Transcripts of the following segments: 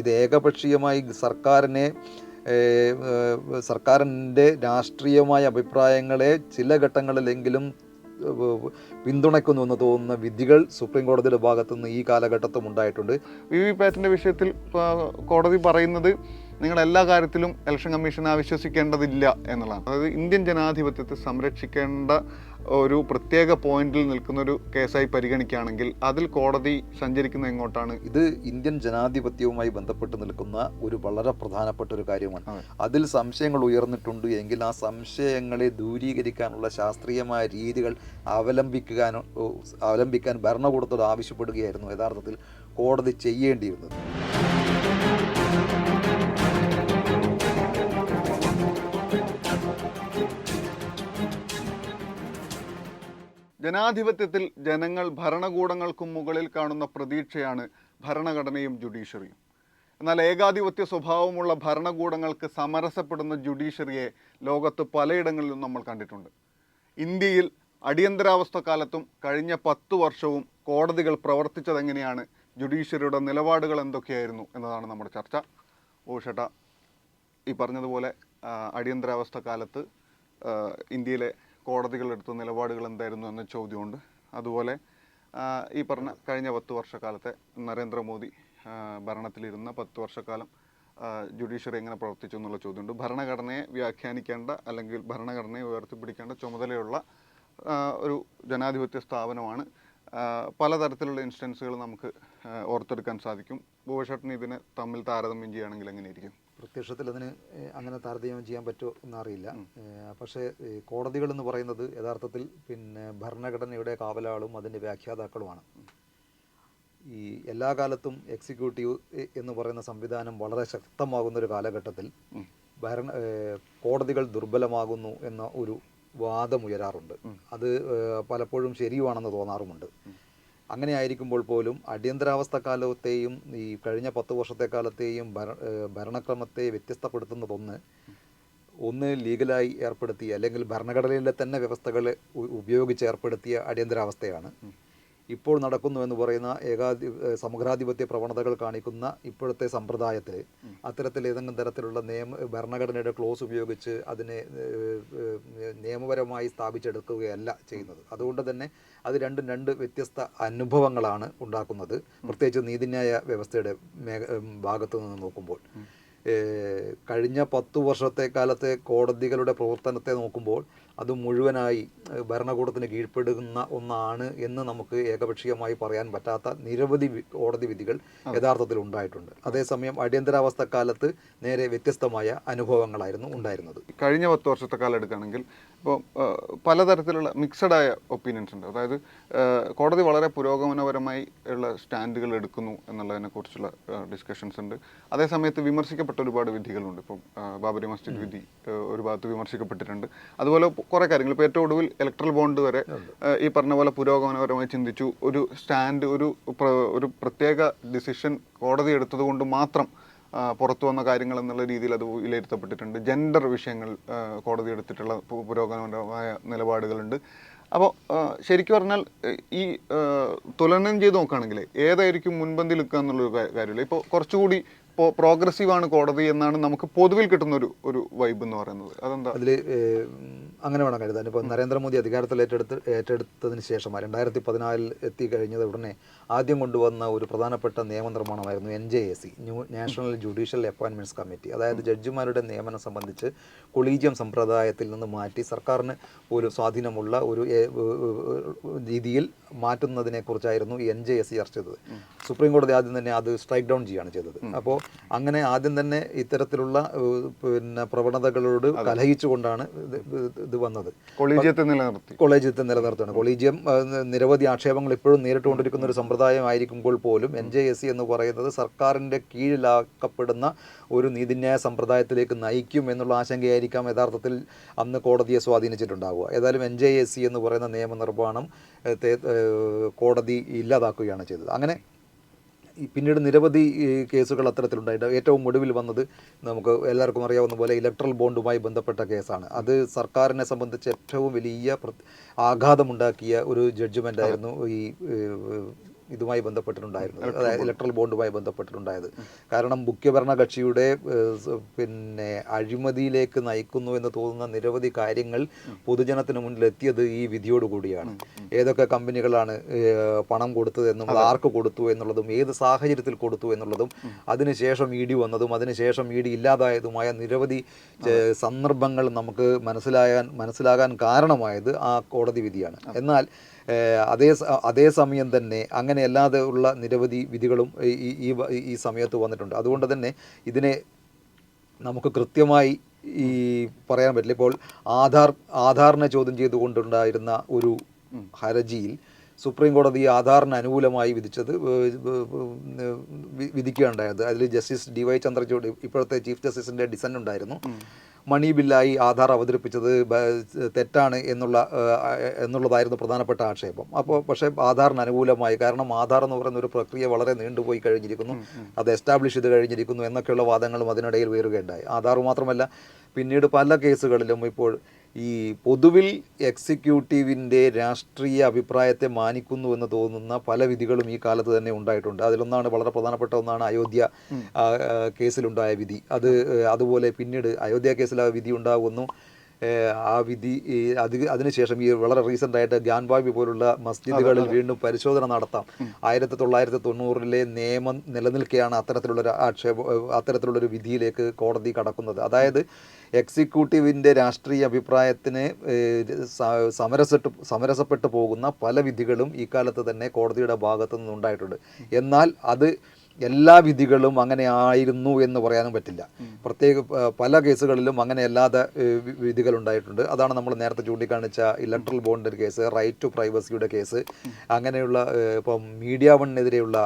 ഇത് ഏകപക്ഷീയമായി സർക്കാരിനെ സർക്കാരിന്റെ രാഷ്ട്രീയമായ അഭിപ്രായങ്ങളെ ചില ഘട്ടങ്ങളിലെങ്കിലും പിന്തുണയ്ക്കുന്നു എന്ന് തോന്നുന്ന വിധികൾ സുപ്രീം കോടതിയുടെ ഭാഗത്തു നിന്ന് ഈ കാലഘട്ടത്തും ഉണ്ടായിട്ടുണ്ട്. വി വി പാറ്റിന്റെ വിഷയത്തിൽ കോടതി പറയുന്നത് നിങ്ങൾ എല്ലാ കാര്യത്തിലും ഇലക്ഷൻ കമ്മീഷനെ വിശ്വസിക്കേണ്ടതില്ല എന്നുള്ളതാണ്. അതായത് ഇന്ത്യൻ ജനാധിപത്യത്തെ സംരക്ഷിക്കേണ്ട ഒരു പ്രത്യേക പോയിന്റിൽ നിൽക്കുന്ന ഒരു കേസായി പരിഗണിക്കുകയാണെങ്കിൽ അതിൽ കോടതി സഞ്ചരിക്കുന്ന എങ്ങോട്ടാണ്? ഇത് ഇന്ത്യൻ ജനാധിപത്യവുമായി ബന്ധപ്പെട്ട് നിൽക്കുന്ന ഒരു വളരെ പ്രധാനപ്പെട്ട ഒരു കാര്യമാണ്. അതിൽ സംശയങ്ങൾ ഉയർന്നിട്ടുണ്ട് എങ്കിൽ ആ സംശയങ്ങളെ ദൂരീകരിക്കാനുള്ള ശാസ്ത്രീയമായ രീതികൾ അവലംബിക്കാനോ അവലംബിക്കാൻ ഭരണകൂടത്തോട് ആവശ്യപ്പെടുകയായിരുന്നു യഥാർത്ഥത്തിൽ കോടതി ചെയ്യേണ്ടിയിരുന്നത്. ജനാധിപത്യത്തിൽ ജനങ്ങൾ ഭരണകൂടങ്ങൾക്കും മുകളിൽ കാണുന്ന പ്രതീക്ഷയാണ് ഭരണഘടനയും ജുഡീഷ്യറിയും. എന്നാൽ ഏകാധിപത്യ സ്വഭാവമുള്ള ഭരണകൂടങ്ങൾക്ക് സമരസപ്പെടുന്ന ജുഡീഷ്യറിയെ ലോകത്ത് പലയിടങ്ങളിലും നമ്മൾ കണ്ടിട്ടുണ്ട്. ഇന്ത്യയിൽ അടിയന്തരാവസ്ഥ കാലത്തും കഴിഞ്ഞ പത്തു വർഷവും കോടതികൾ പ്രവർത്തിച്ചതെങ്ങനെയാണ് ജുഡീഷ്യറിയുടെ നിലപാടുകൾ എന്തൊക്കെയായിരുന്നു എന്നതാണ് നമ്മുടെ ചർച്ച. ഓഷട്ട ഈ പറഞ്ഞതുപോലെ അടിയന്തരാവസ്ഥ കാലത്ത് ഇന്ത്യയിലെ കോടതികൾ എടുത്ത നിലപാടുകൾ എന്തായിരുന്നു എന്ന ചോദ്യമുണ്ട്. അതുപോലെ ഈ പറഞ്ഞ കഴിഞ്ഞ പത്ത് വർഷക്കാലത്തെ നരേന്ദ്രമോദി ഭരണത്തിലിരുന്ന പത്ത് വർഷക്കാലം ജുഡീഷ്യറി എങ്ങനെ പ്രവർത്തിച്ചു എന്നുള്ള ചോദ്യമുണ്ട്. ഭരണഘടനയെ വ്യാഖ്യാനിക്കേണ്ട അല്ലെങ്കിൽ ഭരണഘടനയെ ഉയർത്തിപ്പിടിക്കേണ്ട ചുമതലയുള്ള ഒരു ജനാധിപത്യ സ്ഥാപനമാണ്. പലതരത്തിലുള്ള ഇൻസ്റ്റൻസുകൾ നമുക്ക് ഓർത്തെടുക്കാൻ സാധിക്കും. ഭൂഷട്ടിന് ഇതിനെ തമ്മിൽ താരതമ്യം ചെയ്യുകയാണെങ്കിൽ എങ്ങനെയിരിക്കും? പ്രത്യക്ഷത്തിൽ അതിന് അങ്ങനെ താരതമ്യം ചെയ്യാൻ പറ്റുമോ എന്നറിയില്ല. പക്ഷേ കോടതികൾ എന്ന് പറയുന്നത് യഥാർത്ഥത്തിൽ പിന്നെ ഭരണഘടനയുടെ കാവലാളും അതിന്റെ വ്യാഖ്യാതാക്കളുമാണ്. ഈ എല്ലാ കാലത്തും എക്സിക്യൂട്ടീവ് എന്ന് പറയുന്ന സംവിധാനം വളരെ ശക്തമാകുന്ന ഒരു കാലഘട്ടത്തിൽ ഭരണ കോടതികൾ ദുർബലമാകുന്നു എന്ന ഒരു വാദം ഉയരാറുണ്ട് അത് പലപ്പോഴും ശരിയുമാണെന്ന് തോന്നാറുമുണ്ട്. അങ്ങനെ ആയിരിക്കുമ്പോൾ പോലും അടിയന്തരാവസ്ഥ കാലത്തെയും ഈ കഴിഞ്ഞ പത്ത് വർഷത്തെ കാലത്തെയും ഭര ഭരണക്രമത്തെ വ്യത്യസ്തപ്പെടുത്തുന്നതൊന്ന് ഒന്ന് ലീഗലായി ഏർപ്പെടുത്തിയ അല്ലെങ്കിൽ ഭരണഘടനയിലെ തന്നെ വ്യവസ്ഥകൾ ഉപയോഗിച്ച് ഏർപ്പെടുത്തിയ അടിയന്തരാവസ്ഥയാണ്. ഇപ്പോൾ നടക്കുന്നു എന്ന് പറയുന്ന ഏകാധി സമഗ്രാധിപത്യ പ്രവണതകൾ കാണിക്കുന്ന ഇപ്പോഴത്തെ സമ്പ്രദായത്തിൽ അത്തരത്തിൽ ഏതെങ്കിലും തരത്തിലുള്ള നിയമ ഭരണഘടനയുടെ ക്ലോസ് ഉപയോഗിച്ച് അതിനെ നിയമപരമായി സ്ഥാപിച്ചെടുക്കുകയല്ല ചെയ്യുന്നത്. അതുകൊണ്ട് തന്നെ അത് രണ്ടും രണ്ട് വ്യത്യസ്ത അനുഭവങ്ങളാണ് ഉണ്ടാക്കുന്നത്. പ്രത്യേകിച്ച് നീതിന്യായ വ്യവസ്ഥയുടെ ഭാഗത്തു നിന്ന് നോക്കുമ്പോൾ. കഴിഞ്ഞ പത്ത് വർഷത്തെ കാലത്തെ കോടതികളുടെ പ്രവർത്തനത്തെ നോക്കുമ്പോൾ അത് മുഴുവനായി ഭരണകൂടത്തിന് കീഴ്പ്പെടുന്ന ഒന്നാണ് എന്ന് നമുക്ക് ഏകപക്ഷീയമായി പറയാൻ പറ്റാത്ത നിരവധി കോടതി വിധികൾ യഥാർത്ഥത്തിൽ ഉണ്ടായിട്ടുണ്ട്. അതേസമയം അടിയന്തരാവസ്ഥ കാലത്ത് നേരെ വ്യത്യസ്തമായ അനുഭവങ്ങളായിരുന്നു ഉണ്ടായിരുന്നത്. കഴിഞ്ഞ പത്ത് വർഷത്തെ കാലം എടുക്കുകയാണെങ്കിൽ ഇപ്പോൾ പലതരത്തിലുള്ള മിക്സഡായ ഒപ്പീനിയൻസ് ഉണ്ട്. അതായത് കോടതി വളരെ പുരോഗമനപരമായി ഉള്ള സ്റ്റാൻഡുകൾ എടുക്കുന്നു എന്നുള്ളതിനെ കുറിച്ചുള്ള ഡിസ്കഷൻസ് ഉണ്ട്. അതേസമയത്ത് വിമർശിക്കപ്പെട്ട ഒരുപാട് വിധികളുണ്ട്. ഇപ്പം ബാബരി മസ്ജിദ് വിധി ഒരു ഭാഗത്ത് വിമർശിക്കപ്പെട്ടിട്ടുണ്ട്. അതുപോലെ കുറേ കാര്യങ്ങൾ. ഇപ്പോൾ ഏറ്റവും ഒടുവിൽ ഇലക്ട്രൽ ബോണ്ട് വരെ ഈ പറഞ്ഞ പോലെ പുരോഗമനപരമായി ചിന്തിച്ചു ഒരു സ്റ്റാൻഡ് ഒരു ഒരു പ്രത്യേക ഡിസിഷൻ കോടതി എടുത്തത് കൊണ്ട് മാത്രം പുറത്തു വന്ന കാര്യങ്ങൾ എന്നുള്ള രീതിയിൽ അത് വിലയിരുത്തപ്പെട്ടിട്ടുണ്ട്. ജെൻഡർ വിഷയങ്ങൾ കോടതി എടുത്തിട്ടുള്ള പുരോഗമനപരമായ നിലപാടുകളുണ്ട്. അപ്പോൾ ശരിക്കും പറഞ്ഞാൽ ഈ തുലനം ചെയ്ത് നോക്കുകയാണെങ്കിൽ ഏതായിരിക്കും മുൻപന്തിയിൽ നിൽക്കുക എന്നുള്ളൊരു കാര്യമില്ല ഇപ്പോൾ കുറച്ചുകൂടി പ്രോഗ്രസീവ് ആണ് കോടതി എന്നാണ് നമുക്ക് പൊതുവിൽ കിട്ടുന്ന ഒരു ഒരു വൈബ് എന്ന് പറയുന്നത്. അതെന്താ? അതിൽ അങ്ങനെ വേണം കരുതാൻ. ഇപ്പോൾ നരേന്ദ്രമോദി അധികാരത്തിൽ ഏറ്റെടുത്ത് ഏറ്റെടുത്തതിന് ശേഷം രണ്ടായിരത്തി പതിനാലിൽ എത്തി കഴിഞ്ഞത് ഉടനെ ആദ്യം കൊണ്ടുവന്ന ഒരു പ്രധാനപ്പെട്ട നിയമനിർമ്മാണമായിരുന്നു N J A C new national judicial appointments committee. അതായത് ജഡ്ജിമാരുടെ നിയമനം സംബന്ധിച്ച് കൊളീജിയം സമ്പ്രദായത്തിൽ നിന്ന് മാറ്റി സർക്കാരിന് ഒരു സ്വാധീനമുള്ള ഒരു രീതിയിൽ മാറ്റുന്നതിനെക്കുറിച്ചായിരുന്നു ഈ എൻ ജെ എസ് സി ചർച്ച ചെയ്തത്. സുപ്രീം കോടതി ആദ്യം തന്നെ അത് സ്ട്രൈക്ക് ഡൗൺ ചെയ്യുകയാണ് ചെയ്തത്. അപ്പോൾ അങ്ങനെ ആദ്യം തന്നെ ഇത്തരത്തിലുള്ള പിന്നെ പ്രവണതകളോട് കലഹിച്ചുകൊണ്ടാണ് ഇത് വന്നത്. കൊളീജിയത്തെ നിലനിർത്തി. കോളേജിയത്തെ നിലനിർത്തുകയാണ്. കൊളീജിയം നിരവധി ആക്ഷേപങ്ങൾ ഇപ്പോഴും നേരിട്ടുകൊണ്ടിരിക്കുന്ന ഒരു സമ്പ്രദായമായിരിക്കുമ്പോൾ പോലും എൻ ജെ എസ് സി എന്ന് പറയുന്നത് സർക്കാരിന്റെ കീഴിലാക്കപ്പെടുന്ന ഒരു നീതിന്യായ സമ്പ്രദായത്തിലേക്ക് നയിക്കും എന്നുള്ള ആശങ്കയായിരിക്കാം യഥാർത്ഥത്തിൽ അന്ന് കോടതിയെ സ്വാധീനിച്ചിട്ടുണ്ടാവുക. ഏതായാലും എൻ ജെ എസ് സി എന്ന് പറയുന്ന നിയമനിർമ്മാണം കോടതി ഇല്ലാതാക്കുകയാണ് ചെയ്തത്. അങ്ങനെ പിന്നീട് നിരവധി കേസുകൾ അത്തരത്തിലുണ്ടായിട്ട് ഏറ്റവും ഒടുവിൽ വന്നത് നമുക്ക് എല്ലാവർക്കും അറിയാവുന്ന പോലെ ഇലക്ട്രൽ ബോണ്ടുമായി ബന്ധപ്പെട്ട കേസാണ്. അത് സർക്കാരിനെ സംബന്ധിച്ച് ഏറ്റവും വലിയ ആഘാതമുണ്ടാക്കിയ ഒരു ജഡ്ജ്മെന്റ് ആയിരുന്നു ഈ ഇതുമായി ബന്ധപ്പെട്ടിട്ടുണ്ടായിരുന്നത്. അതായത് ഇലക്ട്രൽ ബോണ്ടുമായി ബന്ധപ്പെട്ടിട്ടുണ്ടായത്. കാരണം മുഖ്യഭരണ കക്ഷിയുടെ പിന്നെ അഴിമതിയിലേക്ക് നയിക്കുന്നു എന്ന് തോന്നുന്ന നിരവധി കാര്യങ്ങൾ പൊതുജനത്തിന് മുന്നിൽ എത്തിയത് ഈ വിധിയോടുകൂടിയാണ് ഏതൊക്കെ കമ്പനികളാണ് പണം കൊടുത്തതെന്നും ആർക്ക് കൊടുത്തു എന്നുള്ളതും ഏത് സാഹചര്യത്തിൽ കൊടുത്തു എന്നുള്ളതും അതിനുശേഷം ഇ ഡി വന്നതും അതിനുശേഷം ഇ ഡി ഇല്ലാതായതുമായ നിരവധി സന്ദർഭങ്ങൾ നമുക്ക് മനസ്സിലാകാൻ മനസ്സിലാകാൻ കാരണമായത് ആ കോടതി വിധിയാണ്. എന്നാൽ അതേ അതേ അതേസമയം തന്നെ അങ്ങനെ അല്ലാതെ ഉള്ള നിരവധി വിധികളും ഈ- ഈ- ഈ സമയത്ത് വന്നിട്ടുണ്ട്. അതുകൊണ്ട് തന്നെ ഇതിനെ നമുക്ക് കൃത്യമായി ഈ പറയാൻ പറ്റില്ല. ഇപ്പോൾ ആധാർ ആധാറിനെ ചോദ്യം ചെയ്തുകൊണ്ടുണ്ടായിരുന്ന ഒരു ഹർജിയിൽ സുപ്രീം കോടതി ആധാറിന് അനുകൂലമായി വിധിച്ചത് വിധിക്കുകയുണ്ടായത്. അതിൽ ജസ്റ്റിസ് ഡി വൈ ചന്ദ്രചൂഡ് ഇപ്പോഴത്തെ ചീഫ് ജസ്റ്റിസിന്റെ ഡിസൻ ഉണ്ടായിരുന്നു മണി ബില്ലായി ആധാർ അവതരിപ്പിച്ചത് തെറ്റാണ് എന്നുള്ള എന്നുള്ളതായിരുന്നു പ്രധാനപ്പെട്ട ആക്ഷേപം. അപ്പോൾ പക്ഷേ ആധാറിന് അനുകൂലമായി. കാരണം ആധാർ എന്ന് പറയുന്ന ഒരു പ്രക്രിയ വളരെ നീണ്ടുപോയി കഴിഞ്ഞിരിക്കുന്നു. അത് എസ്റ്റാബ്ലിഷ് ചെയ്ത് കഴിഞ്ഞിരിക്കുന്നു എന്നൊക്കെയുള്ള വാദങ്ങളും അതിനിടയിൽ ഉയരുകയുണ്ടായി ആധാർ മാത്രമല്ല പിന്നീട് പല കേസുകളിലും ഇപ്പോൾ ഈ പൊതുവിൽ എക്സിക്യൂട്ടീവിന്റെ രാഷ്ട്രീയ അഭിപ്രായത്തെ മാനിക്കുന്നു എന്ന് തോന്നുന്ന പല വിധികളും ഈ കാലത്ത് തന്നെ ഉണ്ടായിട്ടുണ്ട്. അതിലൊന്നാണ് വളരെ പ്രധാനപ്പെട്ട ഒന്നാണ് അയോധ്യ കേസിലുണ്ടായ വിധി. അത് അതുപോലെ പിന്നീട് അയോധ്യ കേസിൽ ആ വിധി ഉണ്ടാകുന്നു ഏഹ്, ആ വിധി അത് അതിനുശേഷം ഈ വളരെ റീസെന്റ് ആയിട്ട് ഗ്യാൻബാബി പോലുള്ള മസ്ജിദുകളിൽ വീണ്ടും പരിശോധന നടത്താം. ആയിരത്തി തൊള്ളായിരത്തി തൊണ്ണൂറിലെ നിയമം നിലനിൽക്കെയാണ് അത്തരത്തിലുള്ളൊരു ആക്ഷേപ അത്തരത്തിലുള്ളൊരു വിധിയിലേക്ക് കോടതി കടക്കുന്നത്. അതായത് എക്സിക്യൂട്ടീവിന്റെ രാഷ്ട്രീയ അഭിപ്രായത്തിന് സമരസപ്പെട്ട് സമരസപ്പെട്ടു പോകുന്ന പല വിധികളും ഇക്കാലത്ത് കാലത്ത് തന്നെ കോടതിയുടെ ഭാഗത്തു നിന്നുണ്ടായിട്ടുണ്ട് എന്നാൽ അത് എല്ലാ വിധികളും അങ്ങനെ ആയിരുന്നു എന്ന് പറയാനും പറ്റില്ല. പ്രത്യേക പല കേസുകളിലും അങ്ങനെ അല്ലാതെ വിധികൾ ഉണ്ടായിട്ടുണ്ട് അതാണ് നമ്മൾ നേരത്തെ ചൂണ്ടിക്കാണിച്ച ഇലക്ട്രൽ ബോണ്ടിന്റെ കേസ് റൈറ്റ് ടു പ്രൈവസിയുടെ കേസ്. അങ്ങനെയുള്ള ഇപ്പം മീഡിയ വണ്ണിനെതിരെയുള്ള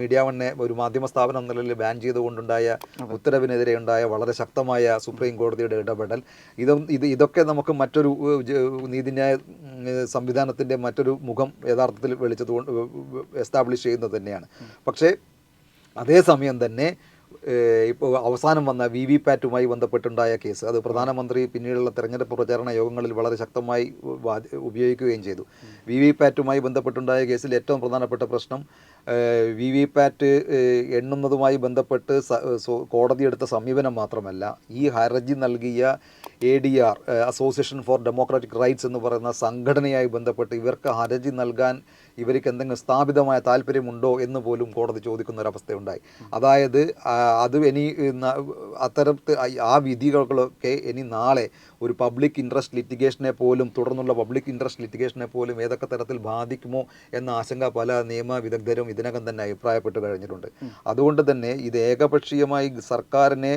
മീഡിയ വണ്ണിനെ ഒരു മാധ്യമ സ്ഥാപനം എന്ന നിലയിൽ ബാൻ ചെയ്തുകൊണ്ടുണ്ടായ ഉത്തരവിനെതിരെ ഉണ്ടായ വളരെ ശക്തമായ സുപ്രീം കോടതിയുടെ ഇടപെടൽ. ഇതും ഇത് ഇതൊക്കെ നമുക്ക് മറ്റൊരു നീതിന്യായ സംവിധാനത്തിന്റെ മറ്റൊരു മുഖം യഥാർത്ഥത്തിൽ വെളിച്ചത് എസ്റ്റാബ്ലിഷ് ചെയ്യുന്നത് തന്നെയാണ്. പക്ഷേ അതേസമയം തന്നെ ഇപ്പോൾ അവസാനം വന്ന വി വി പാറ്റുമായി ബന്ധപ്പെട്ടുണ്ടായ കേസ്. അത് പ്രധാനമന്ത്രി പിന്നീടുള്ള തെരഞ്ഞെടുപ്പ് പ്രചാരണ യോഗങ്ങളിൽ വളരെ ശക്തമായി ഉപയോഗിക്കുകയും ചെയ്തു. വി വി പാറ്റുമായി ബന്ധപ്പെട്ടുണ്ടായ കേസിൽ ഏറ്റവും പ്രധാനപ്പെട്ട പ്രശ്നം വി വി പാറ്റ് എണ്ണുന്നതുമായി ബന്ധപ്പെട്ട് കോടതി എടുത്ത സമീപനം മാത്രമല്ല ഈ ഹർജി നൽകിയ A D R association for democratic rights എന്ന് പറയുന്ന സംഘടനയായി ബന്ധപ്പെട്ട് ഇവർക്ക് ഹർജി നൽകാൻ ഇവർക്ക് എന്തെങ്കിലും സ്ഥാപിതമായ താല്പര്യമുണ്ടോ എന്ന് പോലും കോടതി ചോദിക്കുന്ന ഒരവസ്ഥയുണ്ടായി അതായത് അത് ഇനി അത്തരത്ത് ആ വിധികളൊക്കെ ഇനി നാളെ ഒരു പബ്ലിക് ഇൻട്രസ്റ്റ് ലിറ്റിഗേഷനെ പോലും തുടർന്നുള്ള പബ്ലിക് ഇൻട്രസ്റ്റ് ലിറ്റിഗേഷനെ പോലും ഏതൊക്കെ തരത്തിൽ ബാധിക്കുമോ എന്ന ആശങ്ക പല നിയമ വിദഗ്ധരും ഇതിനകം തന്നെ അഭിപ്രായപ്പെട്ട് കഴിഞ്ഞിട്ടുണ്ട്. അതുകൊണ്ട് തന്നെ ഇത് ഏകപക്ഷീയമായി സർക്കാരിനെ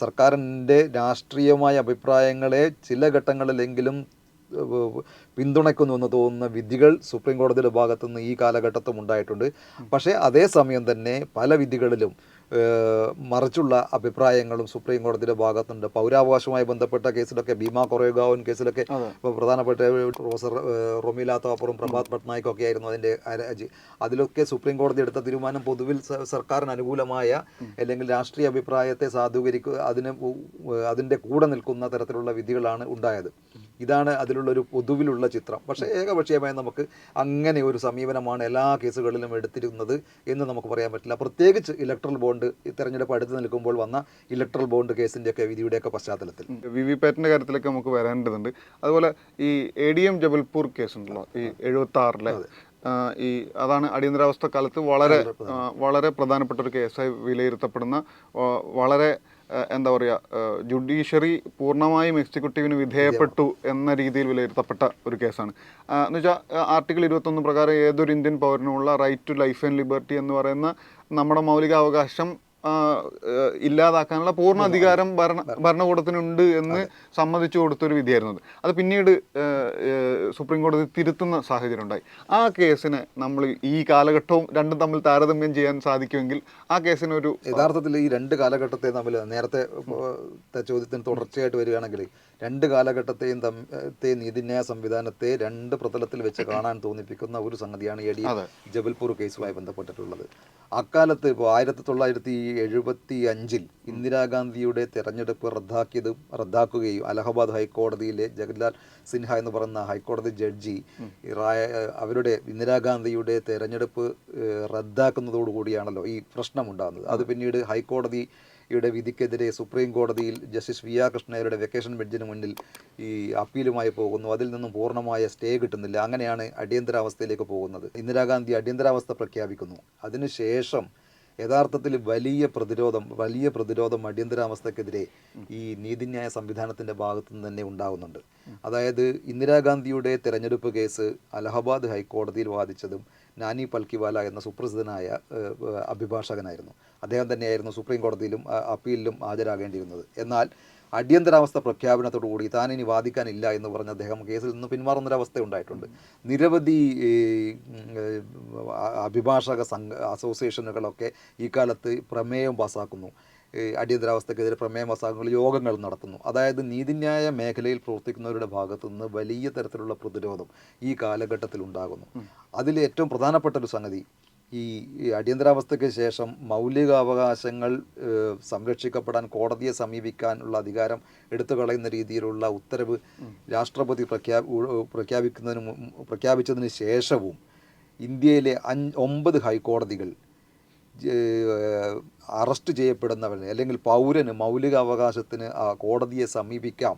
സർക്കാരിന്റെ രാഷ്ട്രീയമായ അഭിപ്രായങ്ങളെ ചില ഘട്ടങ്ങളിലെങ്കിലും ഏഹ്, പിന്തുണയ്ക്കുന്നു എന്ന് തോന്നുന്ന വിധികൾ സുപ്രീം കോടതിയുടെ ഭാഗത്തു നിന്ന് ഈ കാലഘട്ടത്തും ഉണ്ടായിട്ടുണ്ട്. പക്ഷേ അതേസമയം തന്നെ പല വിധികളിലും മറിച്ചുള്ള അഭിപ്രായങ്ങളും സുപ്രീം കോടതിയുടെ ഭാഗത്തുണ്ട്. പൗരാവകാശവുമായി ബന്ധപ്പെട്ട കേസിലൊക്കെ ഭീമ കൊറേഗാവൻ കേസിലൊക്കെ ഇപ്പോൾ പ്രധാനപ്പെട്ട പ്രൊഫസർ റൊമീല താപ്പറും പ്രഭാത് പട്നായിക്കും ഒക്കെ ആയിരുന്നു അതിന്റെ അരാജി അതിലൊക്കെ സുപ്രീം കോടതി എടുത്ത തീരുമാനം പൊതുവിൽ സർക്കാരിന് അനുകൂലമായ അല്ലെങ്കിൽ രാഷ്ട്രീയ അഭിപ്രായത്തെ സാധൂകരിക്കുക അതിന് അതിന്റെ കൂടെ നിൽക്കുന്ന തരത്തിലുള്ള വിധികളാണ് ഉണ്ടായത്. ഇതാണ് അതിലുള്ളൊരു പൊതുവിലുള്ള ചിത്രം. പക്ഷേ ഏകപക്ഷീയമായി നമുക്ക് അങ്ങനെ ഒരു സമീപനമാണ് എല്ലാ കേസുകളിലും എടുത്തിരുന്നത് എന്ന് നമുക്ക് പറയാൻ പറ്റില്ല. പ്രത്യേകിച്ച് ഇലക്ട്രൽ ബോണ്ട് തെരഞ്ഞെടുപ്പ് അടുത്ത് നിൽക്കുമ്പോൾ വന്ന ഇലക്ട്രൽ ബോണ്ട് കേസിന്റെയൊക്കെ വിധിയുടെയൊക്കെ പശ്ചാത്തലത്തിൽ. വി. വി. പാറ്റിന്റെ കാര്യത്തിലൊക്കെ നമുക്ക് വരേണ്ടതുണ്ട്. അതുപോലെ ഈ A D M Jabalpur case ഉണ്ടല്ലോ ഈ എഴുപത്തി ആറിലെ ഈ അതാണ് അടിയന്തരാവസ്ഥ കാലത്ത് വളരെ വളരെ പ്രധാനപ്പെട്ട ഒരു കേസായി വിലയിരുത്തപ്പെടുന്ന വളരെ എന്താ പറയുക ജുഡീഷ്യറി പൂർണമായും എക്സിക്യൂട്ടീവിന് വിധേയപ്പെട്ടു എന്ന രീതിയിൽ വിലയിരുത്തപ്പെട്ട ഒരു കേസാണ്. എന്ന് വെച്ചാൽ ആർട്ടിക്കിൾ ഇരുപത്തൊന്ന് പ്രകാരം ഏതൊരു Indian പൗരനുമുള്ള right to life and liberty എന്ന് പറയുന്ന നമ്മുടെ മൗലികാവകാശം ആ, ഏഹ് ഇല്ലാതാക്കാനുള്ള പൂർണ അധികാരം ഭരണ ഭരണകൂടത്തിനുണ്ട് എന്ന് സമ്മതിച്ചു കൊടുത്തൊരു വിധിയായിരുന്നു അത് അത് പിന്നീട് സുപ്രീം കോടതി തിരുത്തുന്ന സാഹചര്യം ഉണ്ടായി ആ കേസിന് നമ്മൾ ഈ കാലഘട്ടവും രണ്ടും തമ്മിൽ താരതമ്യം ചെയ്യാൻ സാധിക്കുമെങ്കിൽ ആ കേസിനൊരു യഥാർത്ഥത്തിൽ ഈ രണ്ട് കാലഘട്ടത്തെ തമ്മിൽ നേരത്തെ ചോദ്യത്തിന് തുടർച്ചയായിട്ട് വരികയാണെങ്കിൽ രണ്ട് കാലഘട്ടത്തെയും തമ്മിലത്തെ നീതിന്യായ സംവിധാനത്തെ രണ്ട് പ്രതലത്തിൽ വെച്ച് കാണാൻ തോന്നിപ്പിക്കുന്ന ഒരു സംഗതിയാണ് എ ഡി ജബൽപൂർ കേസുമായി ബന്ധപ്പെട്ടിട്ടുള്ളത്. അക്കാലത്ത് ഇപ്പോൾ ആയിരത്തി തൊള്ളായിരത്തി എഴുപത്തി അഞ്ചിൽ ഇന്ദിരാഗാന്ധിയുടെ തെരഞ്ഞെടുപ്പ് റദ്ദാക്കിയതും റദ്ദാക്കുകയും അലഹബാദ് ഹൈക്കോടതിയിലെ ജഗൻലാൽ സിൻഹ എന്ന് പറയുന്ന ഹൈക്കോടതി ജഡ്ജി അവരുടെ ഇന്ദിരാഗാന്ധിയുടെ തെരഞ്ഞെടുപ്പ് റദ്ദാക്കുന്നതോടുകൂടിയാണല്ലോ ഈ പ്രശ്നമുണ്ടാകുന്നത്. അത് പിന്നീട് ഹൈക്കോടതി യുടെ വിധിക്കെതിരെ സുപ്രീം കോടതിയിൽ ജസ്റ്റിസ് വി ആർ കൃഷ്ണയുടെ വെക്കേഷൻ ബെഞ്ചിന് മുന്നിൽ ഈ അപ്പീലുമായി പോകുന്നു. അതിൽ നിന്നും പൂർണമായ സ്റ്റേ കിട്ടുന്നില്ല. അങ്ങനെയാണ് അടിയന്തരാവസ്ഥയിലേക്ക് പോകുന്നത്. ഇന്ദിരാഗാന്ധി അടിയന്തരാവസ്ഥ പ്രഖ്യാപിക്കുന്നു. അതിനുശേഷം യഥാർത്ഥത്തിൽ വലിയ പ്രതിരോധം വലിയ പ്രതിരോധം അടിയന്തരാവസ്ഥക്കെതിരെ ഈ നീതിന്യായ സംവിധാനത്തിന്റെ ഭാഗത്തു നിന്ന് തന്നെ ഉണ്ടാകുന്നുണ്ട് അതായത് ഇന്ദിരാഗാന്ധിയുടെ തെരഞ്ഞെടുപ്പ് കേസ് അലഹബാദ് ഹൈക്കോടതിയിൽ വാദിച്ചതും നാനി പൽക്കിവാല എന്ന സുപ്രസിദ്ധനായ അഭിഭാഷകനായിരുന്നു. അദ്ദേഹം തന്നെയായിരുന്നു സുപ്രീം കോടതിയിലും അപ്പീലിലും ഹാജരാകേണ്ടിയിരുന്നത്. എന്നാൽ അടിയന്തരാവസ്ഥ പ്രഖ്യാപനത്തോടുകൂടി താൻ ഇനി വാദിക്കാനില്ല എന്ന് പറഞ്ഞ അദ്ദേഹം കേസിൽ നിന്ന് പിന്മാറുന്നൊരവസ്ഥ ഉണ്ടായിട്ടുണ്ട് നിരവധി അഭിഭാഷക സംഘ അസോസിയേഷനുകളൊക്കെ ഈ കാലത്ത് പ്രമേയം പാസ്സാക്കുന്നു അടിയന്തരാവസ്ഥക്കെതിരെ പ്രമേയം പാസ്സാക്കുന്ന യോഗങ്ങൾ നടത്തുന്നു. അതായത് നീതിന്യായ മേഖലയിൽ പ്രവർത്തിക്കുന്നവരുടെ ഭാഗത്തു നിന്ന് വലിയ തരത്തിലുള്ള പ്രതിരോധം ഈ കാലഘട്ടത്തിൽ ഉണ്ടാകുന്നു അതിൽ ഏറ്റവും പ്രധാനപ്പെട്ട ഒരു സംഗതി ഈ അടിയന്തരാവസ്ഥയ്ക്ക് ശേഷം മൗലികാവകാശങ്ങൾ സംരക്ഷിക്കപ്പെടാൻ കോടതിയെ സമീപിക്കാനുള്ള അധികാരം എടുത്തു കളയുന്ന രീതിയിലുള്ള ഉത്തരവ് രാഷ്ട്രപതി പ്രഖ്യാ പ്രഖ്യാപിക്കുന്നതിന് പ്രഖ്യാപിച്ചതിന് ശേഷവും ഇന്ത്യയിലെ അഞ്ച് ഒമ്പത് ഹൈക്കോടതികൾ അറസ്റ്റ് ചെയ്യപ്പെടുന്നവന് അല്ലെങ്കിൽ പൗരന് മൗലികാവകാശത്തിന് ആ കോടതിയെ സമീപിക്കാം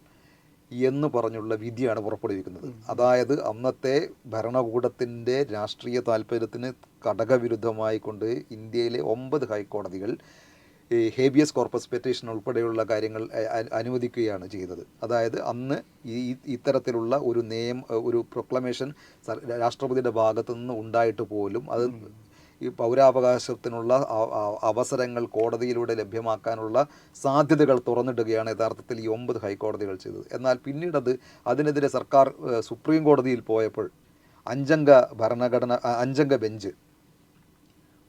എന്ന് പറഞ്ഞുള്ള വിധിയാണ് പുറപ്പെടുവിക്കുന്നത്. അതായത് അന്നത്തെ ഭരണകൂടത്തിന്റെ രാഷ്ട്രീയ താല്പര്യത്തിന് ഘടകവിരുദ്ധമായി കൊണ്ട് ഇന്ത്യയിലെ ഒമ്പത് ഹൈക്കോടതികൾ ഈ ഹേബിയസ് കോർപ്പസ് പെറ്റീഷൻ ഉൾപ്പെടെയുള്ള കാര്യങ്ങൾ അനുവദിക്കുകയാണ് ചെയ്തത്. അതായത് അന്ന് ഈ- ഇത്തരത്തിലുള്ള ഒരു നിയമ ഒരു പ്രൊക്ലമേഷൻ രാഷ്ട്രപതിയുടെ ഭാഗത്തു നിന്ന് ഉണ്ടായിട്ട് പോലും അത് ഈ പൗരാവകാശത്തിനുള്ള അവസരങ്ങൾ കോടതിയിലൂടെ ലഭ്യമാക്കാനുള്ള സാധ്യതകൾ തുറന്നിടുകയാണ് യഥാർത്ഥത്തിൽ ഈ ഒമ്പത് ഹൈക്കോടതികൾ ചെയ്തത്. എന്നാൽ പിന്നീടത് അതിനെതിരെ സർക്കാർ സുപ്രീം കോടതിയിൽ പോയപ്പോൾ അഞ്ചംഗ ഭരണഘടന അഞ്ചംഗ ബെഞ്ച്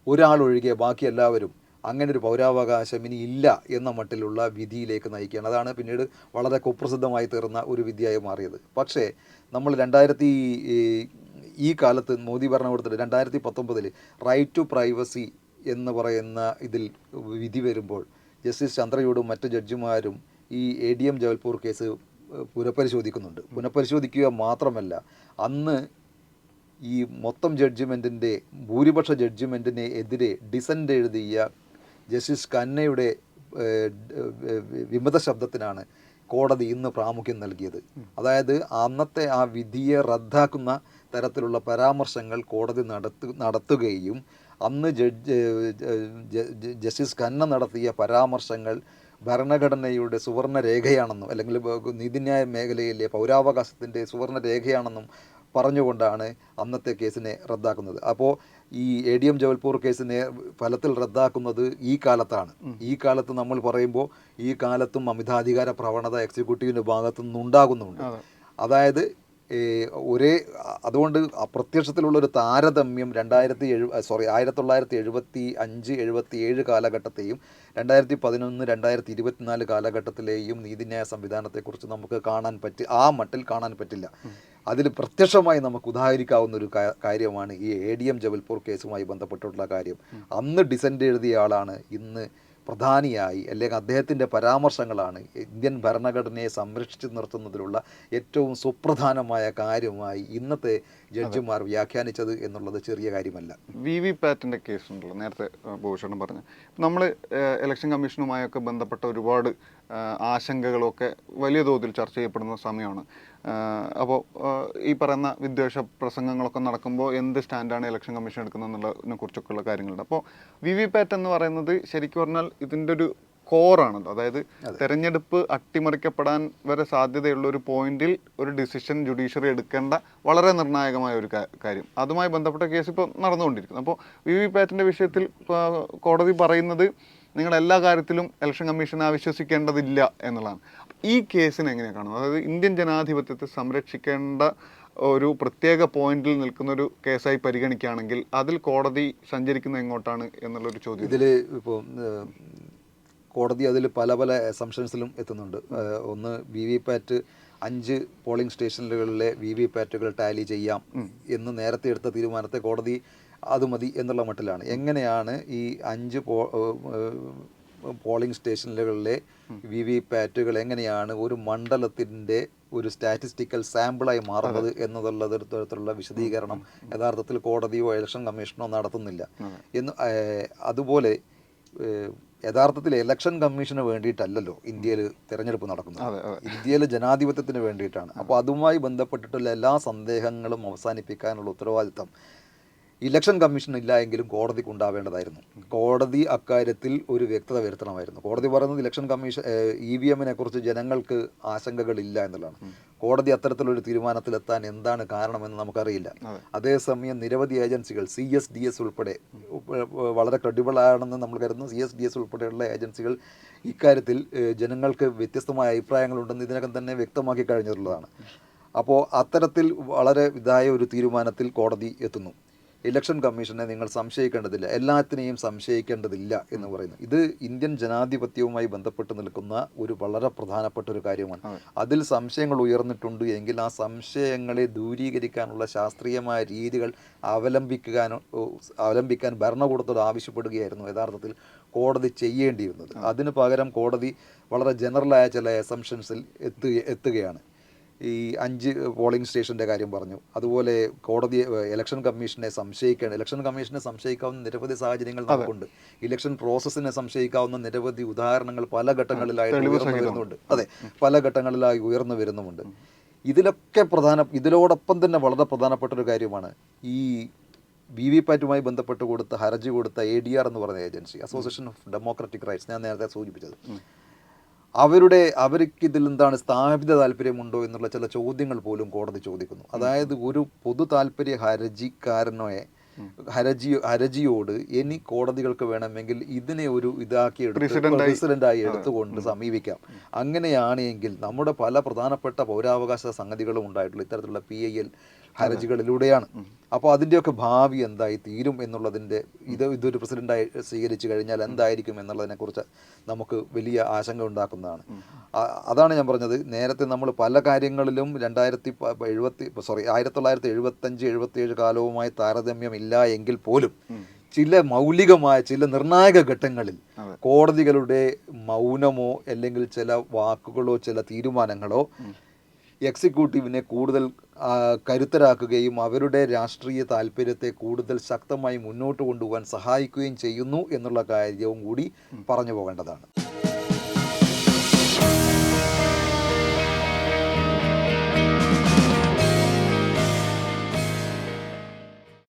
ഒരാളൊഴികെ ബാക്കി എല്ലാവരും അങ്ങനെ ഒരു പൗരാവകാശം ഇനി ഇല്ല എന്ന മട്ടിലുള്ള വിധിയിലേക്ക് നയിക്കുകയാണ്. അതാണ് പിന്നീട് വളരെ കുപ്രസിദ്ധമായി തീർന്ന ഒരു വിധിയായി മാറിയത്. പക്ഷേ നമ്മൾ രണ്ടായിരത്തി ഈ കാലത്ത് മോദി ഭരണകൂടത്തിൽ രണ്ടായിരത്തി പത്തൊമ്പതിൽ റൈറ്റ് ടു പ്രൈവസി എന്ന് പറയുന്ന ഇതിൽ വിധി വരുമ്പോൾ ജസ്റ്റിസ് ചന്ദ്രചൂഡും മറ്റ് ജഡ്ജിമാരും ഈ A D M Jabalpur case പുനഃപരിശോധിക്കുന്നുണ്ട്. പുനഃപരിശോധിക്കുക മാത്രമല്ല അന്ന് ഈ മൊത്തം ജഡ്ജ്മെന്റിന്റെ ഭൂരിപക്ഷ ജഡ്ജ്മെന്റിനെ എതിരെ ഡിസന്റ് എഴുതിയ ജസ്റ്റിസ് കന്നയുടെ വിമത ശബ്ദത്തിനാണ് കോടതി ഇന്ന് പ്രാമുഖ്യം നൽകിയത്. അതായത് അന്നത്തെ ആ വിധിയെ റദ്ദാക്കുന്ന തരത്തിലുള്ള പരാമർശങ്ങൾ കോടതി നടത്തു നടത്തുകയും അന്ന് ജഡ്ജ് ജസ്റ്റിസ് കന്ന നടത്തിയ പരാമർശങ്ങൾ ഭരണഘടനയുടെ സുവർണ രേഖയാണെന്നും അല്ലെങ്കിൽ നീതിന്യായ മേഖലയിലെ പൗരാവകാശത്തിന്റെ സുവർണ രേഖയാണെന്നും പറഞ്ഞുകൊണ്ടാണ് അന്നത്തെ കേസിനെ റദ്ദാക്കുന്നത്. അപ്പോൾ ഈ എ ഡി എം ജബൽപൂർ കേസിനെ ഫലത്തിൽ റദ്ദാക്കുന്നത് ഈ കാലത്താണ്. ഈ കാലത്ത് നമ്മൾ പറയുമ്പോൾ ഈ കാലത്തും അമിതാധികാര പ്രവണത എക്സിക്യൂട്ടീവിന്റെ ഭാഗത്തു നിന്നുണ്ടാകുന്നുണ്ട്. അതായത് ഒരേ അതുകൊണ്ട് അപ്രത്യക്ഷത്തിലുള്ള ഒരു താരതമ്യം രണ്ടായിരത്തി എഴു സോറി ആയിരത്തി തൊള്ളായിരത്തി എഴുപത്തി അഞ്ച് എഴുപത്തി ഏഴ് കാലഘട്ടത്തെയും രണ്ടായിരത്തി പതിനൊന്ന് രണ്ടായിരത്തി ഇരുപത്തിനാല് കാലഘട്ടത്തിലെയും നീതിന്യായ സംവിധാനത്തെക്കുറിച്ച് നമുക്ക് കാണാൻ പറ്റി ആ മട്ടിൽ കാണാൻ പറ്റില്ല. അതിൽ പ്രത്യക്ഷമായി നമുക്ക് ഉദാഹരിക്കാവുന്ന ഒരു കാര്യമാണ് ഈ എ ഡി എം ജബൽപൂർ കേസുമായി ബന്ധപ്പെട്ടിട്ടുള്ള കാര്യം. അന്ന് ഡിസെന്റ് എഴുതിയ ആളാണ്. ഇന്ന് പ്രധാനിയായി അല്ലെങ്കിൽ അദ്ദേഹത്തിന്റെ പരാമർശങ്ങളാണ് ഇന്ത്യൻ ഭരണഘടനയെ സംരക്ഷിച്ചു നിർത്തുന്നതിലുള്ള ഏറ്റവും സുപ്രധാനമായ കാര്യമായി ഇന്നത്തെ ജഡ്ജിമാർ വ്യാഖ്യാനിച്ചത് എന്നുള്ളത് ചെറിയ കാര്യമല്ല. വി വി പാറ്റിന്റെ കേസ് ഉണ്ടല്ലോ നേരത്തെ ഭൂഷണം പറഞ്ഞു. നമ്മൾ ഇലക്ഷൻ കമ്മീഷനുമായൊക്കെ ബന്ധപ്പെട്ട ഒരുപാട് ആശങ്കകളൊക്കെ വലിയ തോതിൽ ചർച്ച ചെയ്യപ്പെടുന്ന സമയമാണ്. അപ്പോൾ ഈ പറയുന്ന വിദ്വേഷ പ്രസംഗങ്ങളൊക്കെ നടക്കുമ്പോൾ എന്ത് സ്റ്റാൻഡാണ് ഇലക്ഷൻ കമ്മീഷൻ എടുക്കുന്നതിനെ കുറിച്ചൊക്കെയുള്ള കാര്യങ്ങളുണ്ട്. അപ്പോൾ വി വി പാറ്റ് എന്ന് പറയുന്നത് ശരിക്കും പറഞ്ഞാൽ ഇതിന്റെ ഒരു കോറാണല്ലോ അതായത് തെരഞ്ഞെടുപ്പ് അട്ടിമറിക്കപ്പെടാൻ വരെ സാധ്യതയുള്ള ഒരു പോയിന്റിൽ ഒരു ഡിസിഷൻ ജുഡീഷ്യറി എടുക്കേണ്ട വളരെ നിർണായകമായ ഒരു കാര്യം. അതുമായി ബന്ധപ്പെട്ട കേസ് ഇപ്പോൾ നടന്നുകൊണ്ടിരിക്കുന്നു. അപ്പോൾ വി വി പാറ്റിന്റെ വിഷയത്തിൽ കോടതി പറയുന്നത് നിങ്ങൾ എല്ലാ കാര്യത്തിലും ഇലക്ഷൻ കമ്മീഷനെ അവിശ്വസിക്കേണ്ടതില്ല എന്നുള്ളതാണ്. ഈ കേസിനെ എങ്ങനെയാണ് കാണുന്നത്? അതായത് ഇന്ത്യൻ ജനാധിപത്യത്തെ സംരക്ഷിക്കേണ്ട ഒരു പ്രത്യേക പോയിന്റിൽ നിൽക്കുന്ന ഒരു കേസായി പരിഗണിക്കുകയാണെങ്കിൽ അതിൽ കോടതി സഞ്ചരിക്കുന്ന എങ്ങോട്ടാണ് എന്നുള്ളൊരു ചോദ്യം. ഇതിൽ ഇപ്പോൾ കോടതി അതിൽ പല പല അസംഷൻസിലും എത്തുന്നുണ്ട്. ഒന്ന് വി വി പാറ്റ് അഞ്ച് പോളിംഗ് സ്റ്റേഷനുകളിലെ വി വി പാറ്റുകൾ ടാലി ചെയ്യാം എന്ന് നേരത്തെ എടുത്ത തീരുമാനത്തെ കോടതി അത് മതി എന്നുള്ള മട്ടിലാണ്. എങ്ങനെയാണ് ഈ അഞ്ച് പോ പോളിംഗ് സ്റ്റേഷനുകളിലെ വി വി പാറ്റുകൾ എങ്ങനെയാണ് ഒരു മണ്ഡലത്തിന്റെ ഒരു സ്റ്റാറ്റിസ്റ്റിക്കൽ സാമ്പിളായി മാറുന്നത് എന്നുള്ള തരത്തിലുള്ള വിശദീകരണം യഥാർത്ഥത്തിൽ കോടതിയോ ഇലക്ഷൻ കമ്മീഷനോ നടത്തുന്നില്ല. എന്ന് അതുപോലെ യഥാർത്ഥത്തിൽ ഇലക്ഷൻ കമ്മീഷന് വേണ്ടിയിട്ടല്ലല്ലോ ഇന്ത്യയിൽ തിരഞ്ഞെടുപ്പ് നടക്കുന്നത്. ഇന്ത്യയിലെ ജനാധിപത്യത്തിന് വേണ്ടിയിട്ടാണ്. അപ്പോൾ അതുമായി ബന്ധപ്പെട്ടിട്ടുള്ള എല്ലാ സന്ദേഹങ്ങളും അവസാനിപ്പിക്കാനുള്ള ഉത്തരവാദിത്തം ഇലക്ഷൻ കമ്മീഷൻ ഇല്ല എങ്കിലും കോടതിക്ക് ഉണ്ടാവേണ്ടതായിരുന്നു. കോടതി അക്കാര്യത്തിൽ ഒരു വ്യക്തത വരുത്തണമായിരുന്നു. കോടതി പറയുന്നത് ഇലക്ഷൻ കമ്മീഷൻ ഇ വി എമ്മിനെ കുറിച്ച് ജനങ്ങൾക്ക് ആശങ്കകളില്ല എന്നുള്ളതാണ്. കോടതി അത്തരത്തിലൊരു തീരുമാനത്തിലെത്താൻ എന്താണ് കാരണമെന്ന് നമുക്കറിയില്ല. അതെ. അതേസമയം നിരവധി ഏജൻസികൾ സി എസ് ഡി എസ് ഉൾപ്പെടെ വളരെ ക്രെഡിബിൾ ആണെന്ന് നമ്മൾ കരുതുന്നു. സി എസ് ഡി എസ് ഉൾപ്പെടെയുള്ള ഏജൻസികൾ ഇക്കാര്യത്തിൽ ജനങ്ങൾക്ക് വ്യത്യസ്തമായ അഭിപ്രായങ്ങളുണ്ടെന്ന് ഇതിനകം തന്നെ വ്യക്തമാക്കി കഴിഞ്ഞിട്ടുള്ളതാണ്. അപ്പോൾ അത്തരത്തിൽ വളരെ ഇതായ ഒരു തീരുമാനത്തിൽ കോടതി എത്തുന്നു. ഇലക്ഷൻ കമ്മീഷനെ നിങ്ങൾ സംശയിക്കേണ്ടതില്ല. എല്ലാത്തിനെയും സംശയിക്കേണ്ടതില്ല എന്ന് പറയുന്നു. ഇത് ഇന്ത്യൻ ജനാധിപത്യവുമായി ബന്ധപ്പെട്ട് നിൽക്കുന്ന ഒരു വളരെ പ്രധാനപ്പെട്ട ഒരു കാര്യമാണ്. അതിൽ സംശയങ്ങൾ ഉയർന്നിട്ടുണ്ട് എങ്കിൽ ആ സംശയങ്ങളെ ദൂരീകരിക്കാനുള്ള ശാസ്ത്രീയമായ രീതികൾ അവലംബിക്കാൻ അവലംബിക്കാൻ ഭരണകൂടത്തോട് ആവശ്യപ്പെടുകയായിരുന്നു യഥാർത്ഥത്തിൽ കോടതി ചെയ്യേണ്ടിയിരുന്നത്. അതിന് പകരം കോടതി വളരെ ജനറലായ ചില എസംഷൻസിൽ എത്തുക എത്തുകയാണ്. ഈ അഞ്ച് പോളിംഗ് സ്റ്റേഷന്റെ കാര്യം പറഞ്ഞു. അതുപോലെ കോടതി ഇലക്ഷൻ കമ്മീഷനെ സംശയിക്കേണ്ട ഇലക്ഷൻ കമ്മീഷനെ സംശയിക്കാവുന്ന നിരവധി സാഹചര്യങ്ങൾ നമുക്കുണ്ട്. ഇലക്ഷൻ പ്രോസസ്സിനെ സംശയിക്കാവുന്ന നിരവധി ഉദാഹരണങ്ങൾ പല ഘട്ടങ്ങളിലായിട്ട് തെളിവ് ഉയർന്നു വരുന്നുണ്ട്. അതെ പല ഘട്ടങ്ങളിലായി ഉയർന്നു വരുന്നുമുണ്ട്. ഇതിലൊക്കെ പ്രധാന ഇതിലോടൊപ്പം തന്നെ വളരെ പ്രധാനപ്പെട്ട ഒരു കാര്യമാണ് ഈ വി വി പാറ്റുമായി ബന്ധപ്പെട്ട് കൊടുത്ത ഹർജി കൊടുത്ത എ ഡി ആർ എന്ന് പറയുന്ന agency association of democratic rights ഞാൻ നേരത്തെ സൂചിപ്പിച്ചത്. അവരുടെ അവർക്ക് ഇതിൽ എന്താണ് സ്ഥാപിത താല്പര്യമുണ്ടോ എന്നുള്ള ചില ചോദ്യങ്ങൾ പോലും കോടതി ചോദിക്കുന്നു. അതായത് ഒരു പൊതു താല്പര്യ ഹരജിക്കാരനോയെ ഹരജി ഹരജിയോട് ഇനി കോടതികൾക്ക് വേണമെങ്കിൽ ഇതിനെ ഒരു ഇതാക്കി പ്രസിഡന്റായി എടുത്തുകൊണ്ട് സമീപിക്കാം. അങ്ങനെയാണെങ്കിൽ നമ്മുടെ പല പ്രധാനപ്പെട്ട പൗരാവകാശ സംഗതികളും ഉണ്ടായിട്ടുള്ള ഇത്തരത്തിലുള്ള പി ഐ എൽ ഹർജികളിലൂടെയാണ് അപ്പോൾ അതിന്റെയൊക്കെ ഭാവി എന്തായി തീരും എന്നുള്ളതിന്റെ ഇത് ഇതൊരു പ്രസിഡന്റായി സ്വീകരിച്ചു കഴിഞ്ഞാൽ എന്തായിരിക്കും എന്നുള്ളതിനെക്കുറിച്ച് നമുക്ക് വലിയ ആശങ്ക ഉണ്ടാക്കുന്നതാണ്. അതാണ് ഞാൻ പറഞ്ഞത്. നേരത്തെ നമ്മൾ പല കാര്യങ്ങളിലും രണ്ടായിരത്തി എഴുപത്തി സോറി ആയിരത്തി തൊള്ളായിരത്തി എഴുപത്തഞ്ച് എഴുപത്തിയേഴ് കാലവുമായി താരതമ്യമില്ല എങ്കിൽ പോലും ചില മൗലികമായ ചില നിർണായക ഘട്ടങ്ങളിൽ കോടതികളുടെ മൗനമോ അല്ലെങ്കിൽ ചില വാക്കുകളോ ചില തീരുമാനങ്ങളോ എക്സിക്യൂട്ടീവിനെ കൂടുതൽ കരുത്തരാക്കുകയും അവരുടെ രാഷ്ട്രീയ താല്പര്യത്തെ കൂടുതൽ ശക്തമായി മുന്നോട്ട് കൊണ്ടുപോകാൻ സഹായിക്കുകയും ചെയ്യുന്നു എന്നുള്ള കാര്യവും കൂടി പറഞ്ഞു പോകേണ്ടതാണ്.